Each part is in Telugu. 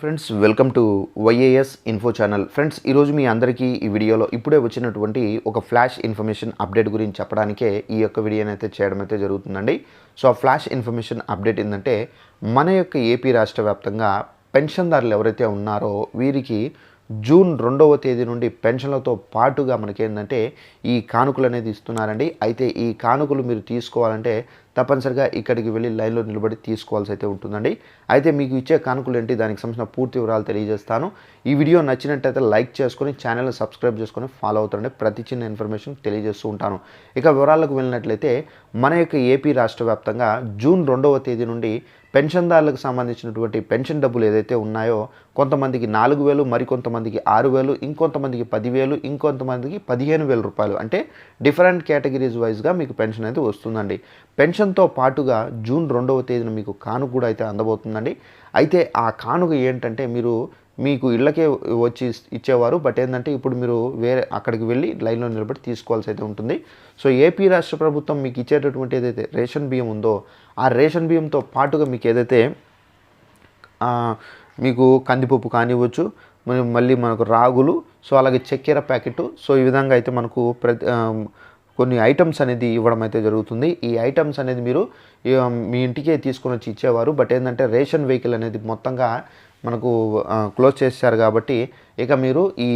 Friends welcome to YAS info channel friends ఈరోజు మీ అందరికీ ఈ వీడియోలో ఇప్పుడే వచ్చినటువంటి ఒక ఫ్లాష్ ఇన్ఫర్మేషన్ అప్డేట్ గురించి చెప్పడానికే ఈ యొక్క వీడియోని అయితే చేయడం అయితే జరుగుతుందండి. సో ఆ ఫ్లాష్ ఇన్ఫర్మేషన్ అప్డేట్ ఏంటంటే మన యొక్క ఏపీ రాష్ట్ర వ్యాప్తంగా పెన్షన్దారులు ఎవరైతే ఉన్నారో వీరికి జూన్ రెండవ తేదీ నుండి పెన్షన్లతో పాటుగా మనకేంటంటే ఈ కానుకలు అనేది ఇస్తున్నారండి. అయితే ఈ కానుకలు మీరు తీసుకోవాలంటే తప్పనిసరిగా ఇక్కడికి వెళ్ళి లైన్లో నిలబడి తీసుకోవాల్సి అయితే ఉంటుందండి. అయితే మీకు ఇచ్చే కానుకలు ఏంటి? దానికి సంబంధించిన పూర్తి వివరాలు తెలియజేస్తాను. ఈ వీడియో నచ్చినట్టయితే లైక్ చేసుకొని ఛానల్ని సబ్స్క్రైబ్ చేసుకొని ఫాలో అవుతారండి ప్రతి చిన్న ఇన్ఫర్మేషన్ తెలియజేస్తూ ఉంటాను. ఇక వివరాలకు వెళ్ళినట్లయితే మన యొక్క ఏపీ రాష్ట్ర వ్యాప్తంగా జూన్ రెండవ తేదీ నుండి పెన్షన్దారులకు సంబంధించినటువంటి పెన్షన్ డబ్బులు ఏదైతే ఉన్నాయో కొంతమందికి నాలుగు వేలు మరికొంతమందికి ఆరు వేలు ఇంకొంతమందికి పదివేలు ఇంకొంతమందికి పదిహేను వేల రూపాయలు. అంటే డిఫరెంట్ కేటగిరీస్ వైజ్గా మీకు పెన్షన్ అయితే వస్తుందండి. పెన్షన్తో పాటుగా జూన్ రెండవ తేదీన మీకు కానుక కూడా అయితే అందబోతుందండి. అయితే ఆ కానుక ఏంటంటే మీరు మీకు ఇళ్ళకే వచ్చి ఇచ్చేవారు బట్ ఏంటంటే ఇప్పుడు మీరు వేరే అక్కడికి వెళ్ళి లైన్లో నిలబడి తీసుకోవాల్సి అయితే ఉంటుంది. సో ఏపీ రాష్ట్ర ప్రభుత్వం మీకు ఇచ్చేటటువంటి ఏదైతే రేషన్ బియ్యం ఉందో ఆ రేషన్ బియ్యంతో పాటుగా మీకు ఏదైతే మీకు కందిపప్పు కానివ్వచ్చు మళ్ళీ మనకు రాగులు సో అలాగే చక్కెర ప్యాకెట్ సో ఈ విధంగా అయితే మనకు ప్రతి కొన్ని ఐటమ్స్ అనేది ఇవ్వడం అయితే జరుగుతుంది. ఈ ఐటమ్స్ అనేది మీరు మీ ఇంటికే తీసుకొని వచ్చి ఇచ్చేవారు. బట్ ఏంటంటే రేషన్ వెహికల్ అనేది మొత్తంగా మనకు క్లోజ్ చేశారు కాబట్టి ఇక మీరు ఈ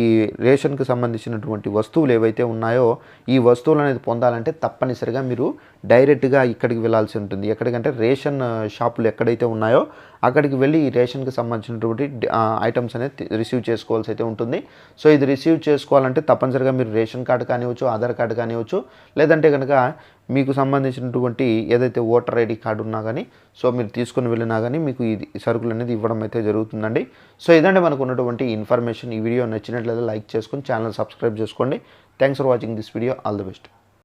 రేషన్కి సంబంధించినటువంటి వస్తువులు ఏవైతే ఉన్నాయో ఈ వస్తువులు అనేది పొందాలంటే తప్పనిసరిగా మీరు డైరెక్ట్గా ఇక్కడికి వెళ్ళాల్సి ఉంటుంది. ఎక్కడికంటే రేషన్ షాపులు ఎక్కడైతే ఉన్నాయో అక్కడికి వెళ్ళి ఈ రేషన్కి సంబంధించినటువంటి ఐటమ్స్ అనేది రిసీవ్ చేసుకోవాల్సి అయితే ఉంటుంది. సో ఇది రిసీవ్ చేసుకోవాలంటే తప్పనిసరిగా మీరు రేషన్ కార్డు కానివ్వచ్చు ఆధార్ కార్డు కానివ్వచ్చు లేదంటే కనుక మీకు సంబంధించినటువంటి ఏదైతే ఓటర్ ఐడి కార్డు ఉన్నా కానీ సో మీరు తీసుకొని వెళ్ళినా కానీ మీకు ఇది సరుకులు అనేది ఇవ్వడం అయితే జరుగుతుందండి. సో ఇదంటే మనకు ఉన్నటువంటి ఇన్ఫర్మేషన్. ఈ వీడియో నచ్చినట్లయితే లైక్ చేసుకొని ఛానల్ సబ్స్క్రైబ్ చేసుకోండి. Thanks for watching this video. All the best.